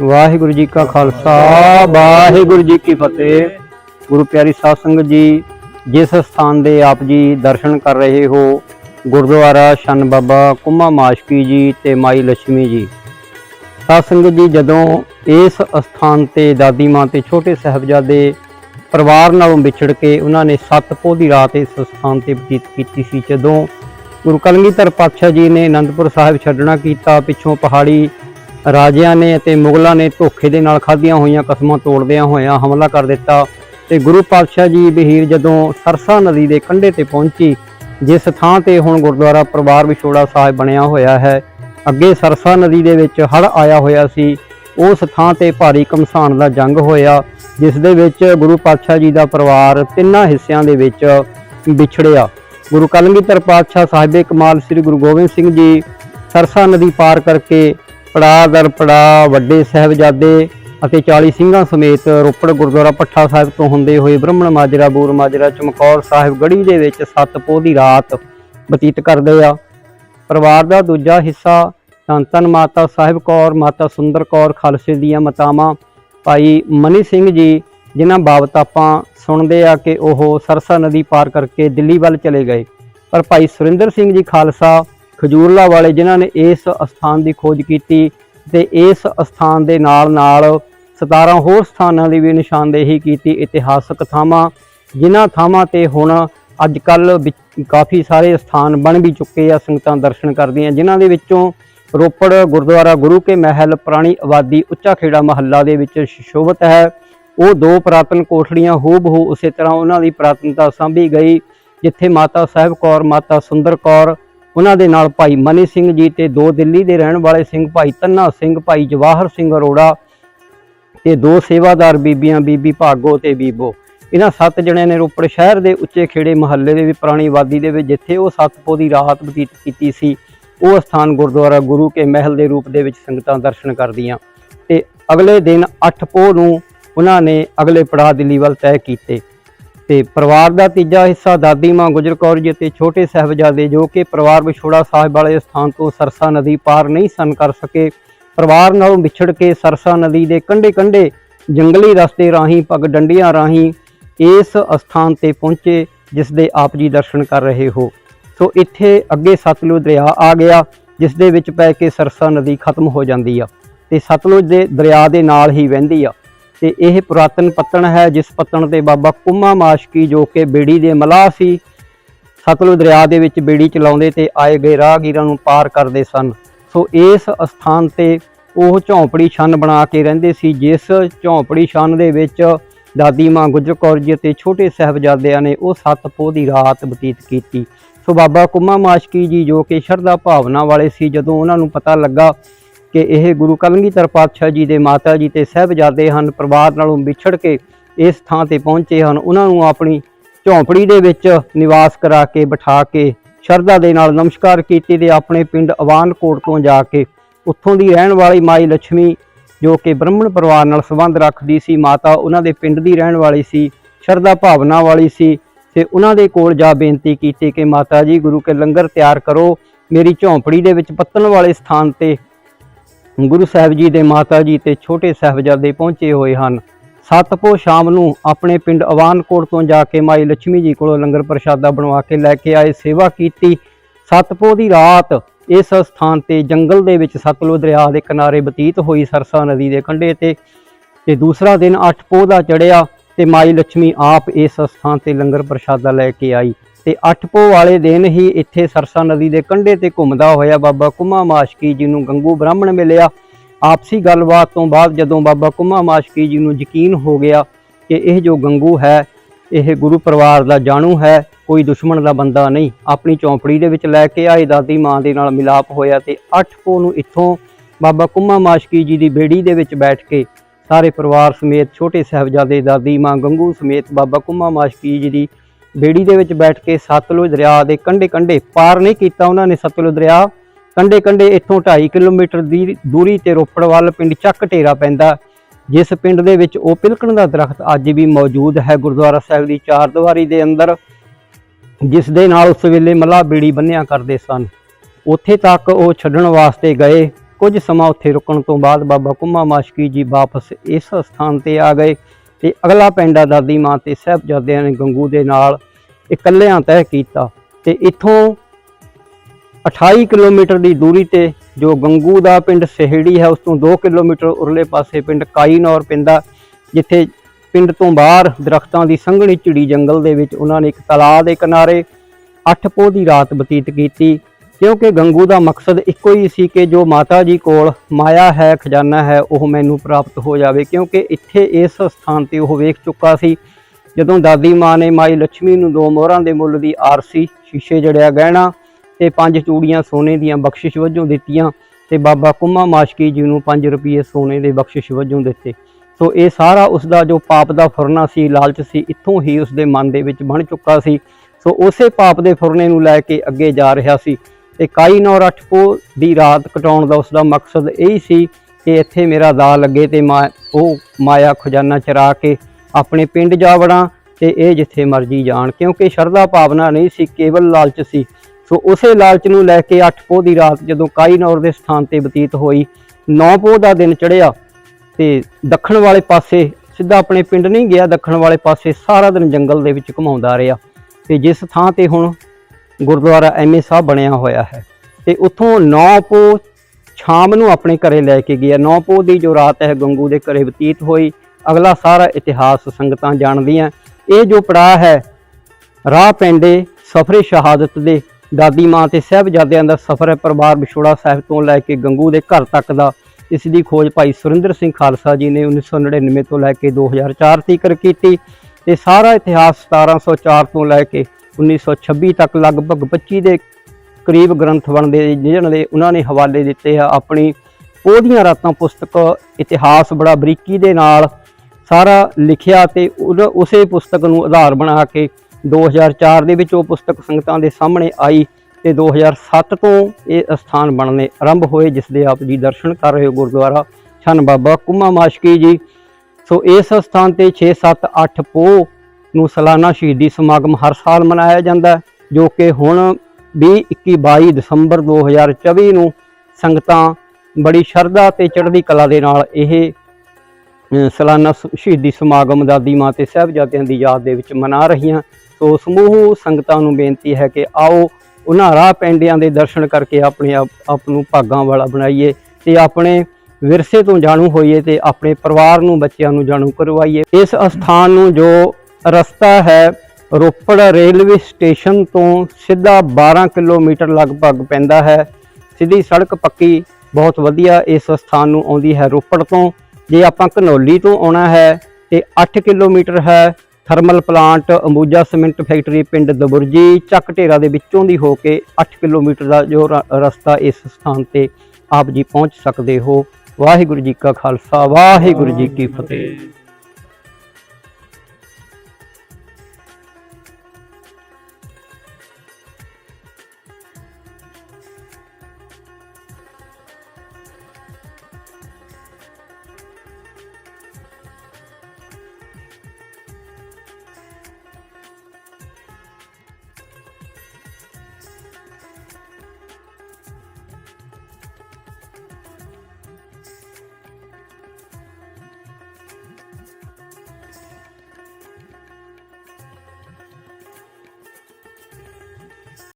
ਵਾਹਿਗੁਰੂ ਜੀ ਕਾ ਖਾਲਸਾ, ਵਾਹਿਗੁਰੂ ਜੀ ਕੀ ਫਤਿਹ। ਗੁਰੂ ਪਿਆਰੀ ਸਾਧ ਸੰਗਤ ਜੀ, ਜਿਸ ਸਥਾਨ ਦੇ ਆਪ ਜੀ ਦਰਸ਼ਨ ਕਰ ਰਹੇ ਹੋ, ਗੁਰਦੁਆਰਾ ਸ਼ਨ ਬਾਬਾ ਕੁੰਮਾ ਮਾਸ਼ਕੀ ਜੀ ਤੇ ਮਾਈ ਲక్ష్ਮੀ ਜੀ। ਸਾਧ ਸੰਗਤ ਜੀ, ਜਦੋਂ ਇਸ ਸਥਾਨ ਤੇ ਦਾਦੀ ਮਾਂ ਤੇ ਛੋਟੇ ਸਾਹਿਬਜ਼ਾਦੇ ਪਰਿਵਾਰ ਨਾਲੋਂ ਵਿਛੜ ਕੇ ਉਹਨਾਂ ਨੇ ਸੱਤ ਪੋਹ ਦੀ ਰਾਤ ਇਸ ਸਥਾਨ ਤੇ ਬਤੀਤ ਕੀਤੀ ਸੀ, ਜਦੋਂ ਗੁਰੂ ਕਲਗੀਧਰ ਪਾਤਸ਼ਾਹ ਜੀ ਨੇ ਅਨੰਦਪੁਰ ਸਾਹਿਬ ਛੱਡਣਾ ਕੀਤਾ, ਪਿੱਛੋਂ ਪਹਾੜੀ ਰਾਜਿਆਂ ਨੇ ਅਤੇ ਮੁਗਲਾਂ ਨੇ ਧੋਖੇ ਦੇ ਨਾਲ ਖਾਧੀਆਂ ਹੋਈਆਂ ਕਸਮਾਂ ਤੋੜਦਿਆਂ ਹੋਇਆਂ ਹਮਲਾ ਕਰ ਦਿੱਤਾ ਤੇ ਗੁਰੂ ਪਾਤਸ਼ਾਹ ਜੀ ਬਹੀਰ ਜਦੋਂ ਸਰਸਾ ਨਦੀ ਦੇ ਕੰਢੇ ਤੇ ਪਹੁੰਚੀ, ਜਿਸ ਥਾਂ ਤੇ ਹੁਣ ਗੁਰਦੁਆਰਾ ਪਰਿਵਾਰ ਵਿਛੋੜਾ ਸਾਹਿਬ ਬਣਿਆ ਹੋਇਆ ਹੈ, ਅੱਗੇ ਸਰਸਾ ਨਦੀ ਦੇ ਵਿੱਚ ਹੜ੍ਹ ਆਇਆ ਹੋਇਆ ਸੀ, ਉਸ ਥਾਂ ਤੇ ਭਾਰੀ ਕਮਸਾਨ ਦਾ ਜੰਗ ਹੋਇਆ, ਜਿਸ ਦੇ ਵਿੱਚ ਗੁਰੂ ਪਾਤਸ਼ਾਹ ਜੀ ਦਾ ਪਰਿਵਾਰ ਤਿੰਨਾਂ ਹਿੱਸਿਆਂ ਦੇ ਵਿੱਚ ਵਿਛੜਿਆ। ਗੁਰੂ ਕਲਗੀਧਰ ਪਾਤਸ਼ਾਹ ਸਾਹਿਬੇ ਕਮਾਲ ਸ੍ਰੀ ਗੁਰੂ ਗੋਬਿੰਦ ਸਿੰਘ ਜੀ ਸਰਸਾ ਨਦੀ ਪਾਰ ਕਰਕੇ ਪੜਾ, ਦਰ ਪੜਾ, ਵੱਡੇ ਸਾਹਿਬਜ਼ਾਦੇ ਅਤੇ 40 ਸਿੰਘਾਂ ਸਮੇਤ ਰੋਪੜ ਗੁਰਦੁਆਰਾ ਪੱਠਾ ਸਾਹਿਬ ਤੋਂ ਹੁੰਦੇ ਹੋਏ ਬ੍ਰਹਮਣ ਮਾਜਰਾ, ਬੂਰ ਮਾਜਰਾ, ਚਮਕੌਰ ਸਾਹਿਬ ਗੜੀ ਦੇ ਵਿੱਚ ਸੱਤ ਪੋਹ ਦੀ ਰਾਤ ਬਤੀਤ ਕਰਦੇ ਆ। ਪਰਿਵਾਰ ਦਾ ਦੂਜਾ ਹਿੱਸਾ ਧੰਨ ਧੰਨ ਮਾਤਾ ਸਾਹਿਬ ਕੌਰ, ਮਾਤਾ ਸੁੰਦਰ ਕੌਰ ਖਾਲਸੇ ਦੀਆਂ ਮਾਤਾਵਾਂ। ਭਾਈ ਮਨੀ ਸਿੰਘ ਜੀ, ਜਿਨ੍ਹਾਂ ਬਾਬਤ ਆਪਾਂ ਸੁਣਦੇ ਆ ਕਿ ਉਹ ਸਰਸਾ ਨਦੀ ਪਾਰ ਕਰਕੇ ਦਿੱਲੀ ਵੱਲ ਚਲੇ ਗਏ। ਪਰ ਭਾਈ ਸੁਰਿੰਦਰ ਸਿੰਘ ਜੀ ਖਾਲਸਾ ਖਜੂਰਲਾ ਵਾਲੇ ਜਿਨ੍ਹਾਂ ਨੇ ਇਸ ਅਸਥਾਨ ਦੀ ਖੋਜ ਕੀਤੀ ਤੇ ਇਸ ਅਸਥਾਨ ਦੇ ਨਾਲ ਨਾਲ 17 ਹੋਰ ਸਥਾਨਾਂ ਦੀ ਵੀ ਨਿਸ਼ਾਨਦੇਹੀ ਕੀਤੀ, ਇਤਿਹਾਸਕ ਥਾਵਾਂ, ਜਿਨ੍ਹਾਂ ਥਾਵਾਂ ਤੇ ਹੁਣ ਅੱਜ ਕੱਲ ਕਾਫੀ ਸਾਰੇ ਸਥਾਨ ਬਣ ਵੀ ਚੁੱਕੇ ਆ, ਸੰਗਤਾਂ ਦਰਸ਼ਨ ਕਰਦੀਆਂ, ਜਿਨ੍ਹਾਂ ਦੇ ਵਿੱਚੋਂ ਰੋਪੜ, ਗੁਰਦੁਆਰਾ ਗੁਰੂ ਕੇ ਮਹਿਲ, ਪੁਰਾਣੀ ਆਬਾਦੀ ਉੱਚਾ ਖੇੜਾ ਮਹੱਲਾ ਦੇ ਵਿੱਚ ਸ਼ੋਭਤ ਹੈ। ਉਹ ਦੋ ਪ੍ਰਾਤਨ ਕੋਠੜੀਆਂ ਹੂਬਹੂ ਉਸੇ ਤਰ੍ਹਾਂ ਉਹਨਾਂ ਦੀ ਪ੍ਰਾਤਨਤਾ ਸਾਂਭੀ ਗਈ, ਜਿੱਥੇ ਮਾਤਾ ਸਾਹਿਬ ਕੌਰ, ਮਾਤਾ ਸੁੰਦਰ ਕੌਰ ਉਹਨਾਂ ਦੇ ਨਾਲ ਭਾਈ ਮਨੀ ਸਿੰਘ ਜੀ ਤੇ ਦੋ ਦਿੱਲੀ ਦੇ ਰਹਿਣ ਵਾਲੇ ਸਿੰਘ ਭਾਈ ਤੰਨਾ ਸਿੰਘ, ਭਾਈ ਜਵਾਹਰ ਸਿੰਘ ਅਰੋੜਾ ਤੇ ਦੋ ਸੇਵਾਦਾਰ ਬੀਬੀਆਂ, ਬੀਬੀ ਭਾਗੋ ਤੇ ਬੀਬੋ। ਇਹਨਾਂ ਸੱਤ ਜਣਿਆਂ ਨੇ ਰੋਪੜ ਸ਼ਹਿਰ ਦੇ ਉੱਚੇ ਖੇੜੇ ਮਹੱਲੇ ਦੇ ਵੀ ਪੁਰਾਣੀ ਆਬਾਦੀ ਦੇ ਵਿੱਚ, ਜਿੱਥੇ ਉਹ ਸੱਤ ਪੋ ਦੀ ਰਾਤ ਬਤੀਤ ਕੀਤੀ ਸੀ, ਉਹ ਸਥਾਨ ਗੁਰਦੁਆਰਾ ਗੁਰੂ ਕੇ ਮਹਿਲ ਦੇ ਰੂਪ ਦੇ ਵਿੱਚ ਸੰਗਤਾਂ ਦਰਸ਼ਨ ਕਰਦੀਆਂ। ਤੇ ਅਗਲੇ ਦਿਨ 8 ਪੋਹ ਨੂੰ ਉਹਨਾਂ ਨੇ ਅਗਲੇ ਪੜਾਅ ਦਿੱਲੀ ਵੱਲ ਤੈਅ ਕੀਤੇ। ਤੇ ਪਰਿਵਾਰ ਦਾ ਤੀਜਾ ਹਿੱਸਾ ਦਾਦੀ ਮਾਂ ਗੁਜਰ ਕੌਰ ਜੀ ਤੇ ਛੋਟੇ ਸਾਹਿਬਜ਼ਾਦੇ ਜੋ ਕਿ ਪਰਿਵਾਰ ਵਿਛੋੜਾ ਸਾਹਿਬ ਵਾਲੇ ਸਥਾਨ ਤੋਂ ਸਰਸਾ ਨਦੀ ਪਾਰ ਨਹੀਂ ਸਨ ਕਰ ਸਕੇ, ਪਰਿਵਾਰ ਨਾਲੋਂ ਵਿਛੜ ਕੇ ਸਰਸਾ ਨਦੀ ਦੇ ਕੰਢੇ-ਕੰਢੇ ਜੰਗਲੀ ਰਸਤੇ ਰਾਹੀਂ, ਪਗ ਡੰਡੀਆਂ ਰਾਹੀਂ ਇਸ ਅਸਥਾਨ ਤੇ ਪਹੁੰਚੇ, ਜਿਸ ਦੇ ਆਪ ਜੀ ਦਰਸ਼ਨ ਕਰ ਰਹੇ ਹੋ। ਸੋ ਇੱਥੇ ਅੱਗੇ ਸਤਲੁਜ ਦਰਿਆ ਆ ਗਿਆ, ਜਿਸ ਦੇ ਵਿੱਚ ਪੈ ਕੇ ਸਰਸਾ ਨਦੀ ਖਤਮ ਹੋ ਜਾਂਦੀ ਆ ਤੇ ਸਤਲੁਜ ਦੇ ਦਰਿਆ ਦੇ ਨਾਲ ਹੀ ਵਹਿੰਦੀ ਆ। ਤੇ ਇਹ ਪੁਰਾਤਨ ਪੱਤਣ ਹੈ, ਜਿਸ ਪੱਤਣ ਤੇ ਬਾਬਾ ਕੁੰਮਾ ਮਾਸ਼ਕੀ ਜੋ ਕਿ ਬੇੜੀ ਦੇ ਮਲਾਹ ਸੀ, ਸਤਲੁਜ ਦਰਿਆ ਦੇ ਵਿੱਚ ਬੇੜੀ ਚਲਾਉਂਦੇ ਤੇ ਆਏ ਗਏ ਰਾਹਗੀਰਾਂ ਨੂੰ ਪਾਰ ਕਰਦੇ ਸਨ। ਸੋ ਇਸ ਅਸਥਾਨ ਤੇ ਉਹ ਝੌਂਪੜੀ ਛੰਨ ਬਣਾ ਕੇ ਰਹਿੰਦੇ ਸੀ, ਜਿਸ ਝੌਂਪੜੀ ਛੰਨ ਦੇ ਵਿੱਚ ਦਾਦੀ ਮਾਂ ਗੁਜਰ ਕੌਰ ਜੀ ਅਤੇ ਛੋਟੇ ਸਾਹਿਬਜ਼ਾਦਿਆਂ ਨੇ ਉਹ ਸੱਤ ਪੋਹ ਦੀ ਰਾਤ ਬਤੀਤ ਕੀਤੀ। ਸੋ ਬਾਬਾ ਕੁੰਮਾ ਮਾਸ਼ਕੀ ਜੀ ਜੋ ਕਿ ਸ਼ਰਧਾ ਭਾਵਨਾ ਵਾਲੇ ਸੀ, ਜਦੋਂ ਉਹਨਾਂ ਨੂੰ ਪਤਾ ਲੱਗਾ ਕਿ ਇਹ ਗੁਰੂ ਕਲਗੀਧਰ ਪਾਤਸ਼ਾਹ ਜੀ ਦੇ ਮਾਤਾ ਜੀ ਤੇ ਸਾਹਿਬਜ਼ਾਦੇ ਹਨ, ਪਰਿਵਾਰ ਨਾਲੋਂ ਵਿਛੜ ਕੇ ਇਸ ਥਾਂ ਤੇ ਪਹੁੰਚੇ ਹਨ। ਉਹਨਾਂ ਨੂੰ ਆਪਣੀ ਝੌਂਪੜੀ ਦੇ ਵਿੱਚ ਨਿਵਾਸ ਕਰਾ ਕੇ ਬਿਠਾ ਕੇ ਸ਼ਰਧਾ ਦੇ ਨਾਲ ਨਮਸਕਾਰ ਕੀਤੀ ਤੇ ਆਪਣੇ ਪਿੰਡ ਅਵਾਨਕੋਟ ਤੋਂ ਜਾ ਕੇ ਉੱਥੋਂ ਦੀ ਰਹਿਣ ਵਾਲੀ ਮਾਈ ਲక్ష్ਮੀ ਜੋ ਕਿ ਬ੍ਰਾਹਮਣ ਪਰਿਵਾਰ ਨਾਲ ਸੰਬੰਧ ਰੱਖਦੀ ਸੀ, ਮਾਤਾ ਉਹਨਾਂ ਦੇ ਪਿੰਡ ਦੀ ਰਹਿਣ ਵਾਲੀ ਸੀ, ਸ਼ਰਧਾ ਭਾਵਨਾ ਵਾਲੀ ਸੀ ਤੇ ਉਹਨਾਂ ਦੇ ਕੋਲ ਜਾ ਬੇਨਤੀ ਕੀਤੀ ਕਿ ਮਾਤਾ ਜੀ, ਗੁਰੂ ਕੇ ਲੰਗਰ ਤਿਆਰ ਕਰੋ, ਮੇਰੀ ਝੌਂਪੜੀ ਦੇ ਵਿੱਚ ਪੱਤਣ ਵਾਲੇ ਸਥਾਨ ਤੇ ਗੁਰੂ ਸਾਹਿਬ ਜੀ ਦੇ ਮਾਤਾ ਜੀ ਤੇ ਛੋਟੇ ਸਹਿਬਜ਼ਾਦੇ ਪਹੁੰਚੇ ਹੋਏ ਹਨ। ਸਤਪੋ ਸ਼ਾਮ ਨੂੰ ਆਪਣੇ ਪਿੰਡ ਅਵਾਨਕੋਟ ਤੋਂ ਜਾ ਕੇ ਮਾਈ ਲక్ష్ਮੀ ਜੀ ਕੋਲੋਂ ਲੰਗਰ ਪ੍ਰਸ਼ਾਦਾ ਬਣਵਾ ਕੇ ਲੈ ਕੇ ਆਏ, ਸੇਵਾ ਕੀਤੀ। ਸਤਪੋ ਦੀ ਰਾਤ ਇਸ ਸਥਾਨ ਤੇ ਜੰਗਲ ਦੇ ਵਿੱਚ ਸਤਲੁਜ ਦਰਿਆ ਦੇ ਕਿਨਾਰੇ ਬਤੀਤ ਹੋਈ ਸਰਸਾ ਨਦੀ ਦੇ ਕੰਢੇ ਤੇ ਤੇ ਦੂਸਰਾ ਦਿਨ ਅੱਠ ਪੋਹ ਦਾ ਚੜਿਆ ਤੇ ਮਾਈ ਲక్ష్ਮੀ ਆਪ ਇਸ ਸਥਾਨ ਤੇ ਲੰਗਰ ਪ੍ਰਸ਼ਾਦਾ ਲੈ ਕੇ ਆਈ। ਤੇ 8 ਪੋਹ ਵਾਲੇ ਦਿਨ ਹੀ ਇੱਥੇ ਸਰਸਾ ਨਦੀ ਦੇ ਕੰਢੇ ਤੇ ਘੁੰਮਦਾ ਹੋਇਆ ਬਾਬਾ ਕੁਮਾ ਮਾਸ਼ਕੀ ਜੀ ਨੂੰ ਗੰਗੂ ਬ੍ਰਾਹਮਣ ਮਿਲਿਆ। ਆਪਸੀ ਗੱਲਬਾਤ ਤੋਂ ਬਾਅਦ ਜਦੋਂ ਬਾਬਾ ਕੁਮਾ ਮਾਸ਼ਕੀ ਜੀ ਨੂੰ ਯਕੀਨ ਹੋ ਗਿਆ ਕਿ ਇਹ ਜੋ ਗੰਗੂ ਹੈ, ਇਹ ਗੁਰੂ ਪਰਿਵਾਰ ਦਾ ਜਾਣੂ ਹੈ, ਕੋਈ ਦੁਸ਼ਮਣ ਦਾ ਬੰਦਾ ਨਹੀਂ। ਆਪਣੀ ਚੌਂਪੜੀ ਦੇ ਵਿੱਚ ਲੈ ਕੇ ਆਏ ਦਾਦੀ ਮਾਂ ਦੇ ਨਾਲ ਮਿਲਾਪ ਹੋਇਆ ਤੇ 8 ਪੋ ਨੂੰ ਇੱਥੋਂ ਬਾਬਾ ਕੁਮਾ ਮਾਸ਼ਕੀ ਜੀ ਦੀ ਬੇੜੀ ਦੇ ਵਿੱਚ ਬੈਠ ਕੇ ਸਾਰੇ ਪਰਿਵਾਰ ਸਮੇਤ ਛੋਟੇ ਸਾਹਿਬਜ਼ਾਦੇ ਦਾਦੀ ਮਾਂ ਗੰਗੂ ਸਮੇਤ ਬਾਬਾ ਕੁਮਾ ਮਾਸ਼ਕੀ ਜੀ ਦੀ ਬੇੜੀ ਦੇ ਵਿੱਚ ਬੈਠ ਕੇ ਸਤਲੁਜ ਦਰਿਆ ਦੇ ਕੰਢੇ ਕੰਢੇ ਪਾਰ ਨਹੀਂ ਕੀਤਾ ਉਹਨਾਂ ਨੇ ਸਤਲੁਜ ਦਰਿਆ। ਕੰਢੇ ਕੰਢੇ ਇੱਥੋਂ 2.5 ਕਿਲੋਮੀਟਰ ਦੀ ਦੂਰੀ ਤੇ ਰੋਪੜ ਵੱਲ ਪਿੰਡ ਚੱਕ ਢੇਰਾ ਪੈਂਦਾ। ਜਿਸ ਪਿੰਡ ਦੇ ਵਿੱਚ ਉਹ ਪਿਲਕਣ ਦਾ ਦਰਖਤ ਅੱਜ ਵੀ ਮੌਜੂਦ ਹੈ ਗੁਰਦੁਆਰਾ ਸਾਹਿਬ ਦੀ ਚਾਰ ਦੀਵਾਰੀ ਦੇ ਅੰਦਰ, ਜਿਸ ਦੇ ਨਾਲ ਉਸ ਵੇਲੇ ਮੱਲਾ ਬੀੜੀ ਬੰਨਿਆ ਕਰਦੇ ਸਨ। ਉੱਥੇ ਤੱਕ ਉਹ ਛੱਡਣ ਵਾਸਤੇ ਗਏ। ਕੁਝ ਸਮਾਂ ਉੱਥੇ ਰੁਕਣ ਤੋਂ ਬਾਅਦ ਬਾਬਾ ਕੁੰਮਾ ਮਾਸ਼ਕੀ ਜੀ ਵਾਪਸ ਇਸ ਸਥਾਨ ਤੇ ਆ ਗਏ। ਤੇ ਅਗਲਾ ਪਿੰਡ ਆ ਦਾਦੀ ਮਾਂ ਤੇ ਸਾਹਿਬਜ਼ਾਦਿਆਂ ਨੇ ਗੰਗੂ ਦੇ ਨਾਲ ਇਕੱਲਿਆਂ ਤੈਅ ਕੀਤਾ ਤੇ ਇੱਥੋਂ 28 ਕਿਲੋਮੀਟਰ ਦੀ ਦੂਰੀ ਤੇ ਜੋ ਗੰਗੂ ਦਾ ਪਿੰਡ ਸਹਿੜੀ ਹੈ, ਉਸ ਤੋਂ 2 ਕਿਲੋਮੀਟਰ ਉਰਲੇ ਪਾਸੇ ਪਿੰਡ ਕਾਈਨੌਰ ਪਿੰਦਾ ਜਿੱਥੇ ਪਿੰਡ ਤੋਂ ਬਾਹਰ ਦਰਖਤਾਂ ਦੀ ਸੰਘਣੀ ਝਿੜੀ ਜੰਗਲ ਦੇ ਵਿੱਚ ਉਹਨਾਂ ਨੇ ਇੱਕ ਤਲਾਅ ਦੇ ਕਿਨਾਰੇ ਅੱਠ ਪੋਹ ਦੀ ਰਾਤ ਬਤੀਤ ਕੀਤੀ। ਕਿਉਂਕਿ ਗੰਗੂ ਦਾ ਮਕਸਦ ਇੱਕੋ ਹੀ ਸੀ ਕਿ ਜੋ ਮਾਤਾ ਜੀ ਕੋਲ ਮਾਇਆ ਹੈ, ਖਜ਼ਾਨਾ ਹੈ, ਉਹ ਮੈਨੂੰ ਪ੍ਰਾਪਤ ਹੋ ਜਾਵੇ, ਕਿਉਂਕਿ ਇੱਥੇ ਇਸ ਸਥਾਨ ਤੇ ਉਹ ਵੇਖ ਚੁੱਕਾ ਸੀ। ਜਦੋਂ ਦਾਦੀ ਮਾਂ ਨੇ ਮਾਈ ਲక్ష్ਮੀ ਨੂੰ ਦੋ ਮੋਹਰਾਂ ਦੇ ਮੁੱਲ ਦੀ ਆਰਸੀ, ਸ਼ੀਸ਼ੇ ਜੜਿਆ ਗਹਿਣਾ ਤੇ ਪੰਜ ਚੂੜੀਆਂ ਸੋਨੇ ਦੀਆਂ ਬਖਸ਼ਿਸ਼ ਵਜੋਂ ਦਿੱਤੀਆਂ ਤੇ ਬਾਬਾ ਕੁੰਮਾ ਮਾਸ਼ਕੀ ਜੀ ਨੂੰ 5 ਰੁਪਏ ਸੋਨੇ ਦੇ ਬਖਸ਼ਿਸ਼ ਵਜੋਂ ਦਿੱਤੇ। ਸੋ ਇਹ ਸਾਰਾ ਉਸ ਦਾ ਜੋ ਪਾਪ ਦਾ ਫੁਰਨਾ ਸੀ, ਲਾਲਚ ਸੀ, ਇੱਥੋਂ ਹੀ ਉਸ ਦੇ ਮਨ ਦੇ ਵਿੱਚ ਬਣ ਚੁੱਕਾ ਸੀ। ਸੋ ਉਸੇ ਪਾਪ ਦੇ ਫੁਰਨੇ ਨੂੰ ਲੈ ਕੇ ਅੱਗੇ ਜਾ ਰਿਹਾ ਸੀ। ਤੇ ਕਾਈ ਨੌਰ ਅਠਪੋ ਦੀ ਰਾਤ ਕਟਾਉਣ ਦਾ ਉਸ ਦਾ ਮਕਸਦ ਇਹ ਸੀ ਕਿ ਇੱਥੇ ਮੇਰਾ ਦਾ ਲੱਗੇ ਤੇ ਮੈਂ ਉਹ ਮਾਇਆ ਖਜ਼ਾਨਾ ਚਰਾ ਕੇ ਆਪਣੇ ਪਿੰਡ ਜਾ ਵੜਾਂ ਤੇ ਇਹ ਜਿੱਥੇ ਮਰਜ਼ੀ ਜਾਣ। ਕਿਉਂਕਿ ਸ਼ਰਧਾ ਭਾਵਨਾ ਨਹੀਂ ਸੀ, ਕੇਵਲ ਲਾਲਚ ਸੀ। ਸੋ ਉਸੇ ਲਾਲਚ ਨੂੰ ਲੈ ਕੇ ਅੱਠ ਪੋਹ ਦੀ ਰਾਤ ਜਦੋਂ ਕਾਈਨੌਰ ਦੇ ਸਥਾਨ ਤੇ ਬਤੀਤ ਹੋਈ, ਨੌ ਪੋਹ ਦਾ ਦਿਨ ਚੜ੍ਹਿਆ ਤੇ ਦੱਖਣ ਵਾਲੇ ਪਾਸੇ ਸਿੱਧਾ ਆਪਣੇ ਪਿੰਡ ਨਹੀਂ ਗਿਆ, ਦੱਖਣ ਵਾਲੇ ਪਾਸੇ ਸਾਰਾ ਦਿਨ ਜੰਗਲ ਦੇ ਵਿੱਚ ਘੁਮਾਉਂਦਾ ਰਿਹਾ ਤੇ ਜਿਸ ਥਾਂ ਤੇ ਹੁਣ ਗੁਰਦੁਆਰਾ ਐਮਏ ਸਾਹਿਬ ਬਣਿਆ ਹੋਇਆ ਹੈ। ਤੇ ਉੱਥੋਂ ਨੌ ਪੋ ਸ਼ਾਮ ਨੂੰ ਆਪਣੇ ਘਰੇ ਲੈ ਕੇ ਗਿਆ। ਨੌ ਪੋ ਦੀ ਜੋ ਰਾਤ ਹੈ, ਗੰਗੂ ਦੇ ਘਰੇ ਬਤੀਤ ਹੋਈ। ਅਗਲਾ ਸਾਰਾ ਇਤਿਹਾਸ ਸੰਗਤਾਂ ਜਾਣਦੀਆਂ। ਇਹ ਜੋ ਪੜਾਅ ਹੈ, ਰਾਹ ਪੈਂਦੇ ਸਫਰੇ ਸ਼ਹਾਦਤ ਦੇ। ਦਾਦੀ ਮਾਂ ਤੇ ਸਾਹਿਬਜ਼ਾਦਿਆਂ ਦਾ ਸਫ਼ਰ ਹੈ। ਪਰਿਵਾਰ ਵਿਛੋੜਾ ਸਾਹਿਬ ਤੋਂ ਲੈ ਕੇ ਗੰਗੂ ਦੇ ਘਰ ਤੱਕ ਦਾ। ਇਸ ਦੀ ਖੋਜ ਭਾਈ ਸੁਰਿੰਦਰ ਸਿੰਘ ਖਾਲਸਾ ਜੀ ਨੇ 1999 ਤੋਂ ਲੈ ਕੇ 2004 ਤੀਕਰ ਕੀਤੀ ਤੇ ਸਾਰਾ ਇਤਿਹਾਸ 1704 ਤੋਂ ਲੈ ਕੇ 1926 ਤੱਕ ਲਗਭਗ 25 ਦੇ ਕਰੀਬ ਗ੍ਰੰਥ ਬਣਦੇ ਜਿਹਨਾਂ ਦੇ ਉਹਨਾਂ ਨੇ ਹਵਾਲੇ ਦਿੱਤੇ ਆ ਆਪਣੀ ਉਹਦੀਆਂ ਰਾਤਾਂ ਪੁਸਤਕ ਇਤਿਹਾਸ ਬੜਾ ਬਰੀਕੀ ਦੇ ਨਾਲ ਸਾਰਾ ਲਿਖਿਆ ਤੇ ਉਹ- ਉਸੇ ਪੁਸਤਕ ਨੂੰ ਆਧਾਰ ਬਣਾ ਕੇ 2004 ਦੇ ਵਿੱਚ ਉਹ ਪੁਸਤਕ ਸੰਗਤਾਂ ਦੇ ਸਾਹਮਣੇ ਆਈ ਤੇ 2007 ਤੋਂ ਇਹ ਸਥਾਨ ਬਣਨੇ ਆਰੰਭ ਹੋਏ, ਜਿਸ ਦੇ ਆਪ ਜੀ ਦਰਸ਼ਨ ਕਰ ਰਹੇ ਹੋ ਗੁਰਦੁਆਰਾ ਛੰਨ ਬਾਬਾ ਕੁਮਾ ਮਾਸ਼ਕੀ ਜੀ। ਸੋ ਇਸ ਸਥਾਨ ਤੇ 6 7 8 ਪੋਹ ਨੂੰ ਸਾਲਾਨਾ ਸ਼ਹੀਦੀ ਸਮਾਗਮ ਹਰ ਸਾਲ ਮਨਾਇਆ ਜਾਂਦਾ ਜੋ ਕਿ ਹੁਣ 20 21 22 ਦਸੰਬਰ 2024 ਨੂੰ ਸੰਗਤਾਂ ਬੜੀ ਸ਼ਰਧਾ ਤੇ ਚੜ੍ਹਦੀ ਕਲਾ ਦੇ ਨਾਲ ਇਹ ਅ, ਸਾਲਾਨਾ ਸ਼ਹੀਦੀ ਸਮਾਗਮ ਦਾਦੀ ਮਾਂ ਤੇ ਸਾਹਿਬਜ਼ਾਦਿਆਂ ਦੀ ਯਾਦ ਦੇ ਵਿੱਚ ਮਨਾ ਰਹੀਆਂ। ਸੋ ਸਮੂਹ ਸੰਗਤਾਂ ਨੂੰ ਬੇਨਤੀ ਹੈ ਕਿ ਆਓ ਉਹਨਾਂ ਰਾਹ ਪੈਂਡਿਆਂ ਦੇ ਦਰਸ਼ਨ ਕਰਕੇ ਆਪਣੇ ਆਪ ਆਪ ਨੂੰ ਭਾਗਾਂ ਵਾਲਾ ਬਣਾਈਏ ਤੇ ਆਪਣੇ ਵਿਰਸੇ ਤੋਂ ਜਾਣੂ ਹੋਈਏ ਤੇ ਆਪਣੇ ਪਰਿਵਾਰ ਨੂੰ ਬੱਚਿਆਂ ਨੂੰ ਜਾਣੂ ਕਰਵਾਈਏ। ਇਸ ਅਸਥਾਨ ਨੂੰ ਜੋ ਰਸਤਾ ਹੈ ਰੋਪੜ ਰੇਲਵੇ ਸਟੇਸ਼ਨ ਤੋਂ ਸਿੱਧਾ 12 ਕਿਲੋਮੀਟਰ ਲਗਭਗ ਪੈਂਦਾ ਹੈ। ਸਿੱਧੀ ਸੜਕ ਪੱਕੀ ਬਹੁਤ ਵਧੀਆ ਇਸ ਸਥਾਨ ਨੂੰ ਆਉਂਦੀ ਹੈ ਰੋਪੜ ਤੋਂ। ਜੇ ਆਪਾਂ ਘਨੌਲੀ ਤੋਂ ਆਉਣਾ ਹੈ ਤੇ 8 ਕਿਲੋਮੀਟਰ ਹੈ thermal plant, Ambuja cement factory ਪਿੰਡ ਦਬੁਰਜੀ, ਚੱਕ ਢੇਰਾ ਦੇ ਵਿੱਚੋਂ ਦੀ ਹੋ ਕੇ 8 ਕਿਲੋਮੀਟਰ ਦਾ ਜੋ ਰ- ਰਸਤਾ ਇਸ ਸਥਾਨ ਤੇ ਆਪ ਜੀ ਪਹੁੰਚ ਸਕਦੇ ਹੋ। ਵਾਹਿਗੁਰੂ ਜੀ ਕਾ ਖਾਲਸਾ, ਵਾਹਿਗੁਰੂ ਜੀ ਕੀ ਫਤਿਹ।